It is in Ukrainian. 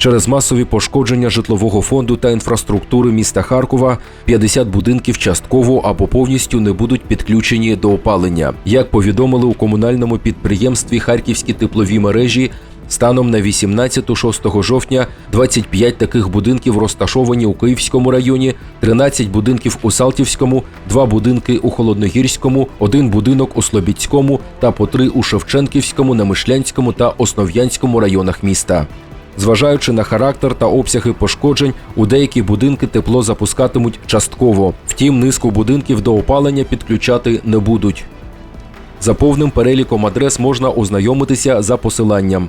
Через масові пошкодження житлового фонду та інфраструктури міста Харкова 50 будинків частково або повністю не будуть підключені до опалення. Як повідомили у комунальному підприємстві Харківські теплові мережі, станом на 18-6 жовтня 25 таких будинків розташовані у Київському районі, 13 будинків у Салтівському, 2 будинки у Холодногірському, один будинок у Слобідському та по три у Шевченківському, Намишлянському та Основ'янському районах міста. Зважаючи на характер та обсяги пошкоджень, у деякі будинки тепло запускатимуть частково. Втім, низку будинків до опалення підключати не будуть. За повним переліком адрес можна ознайомитися за посиланням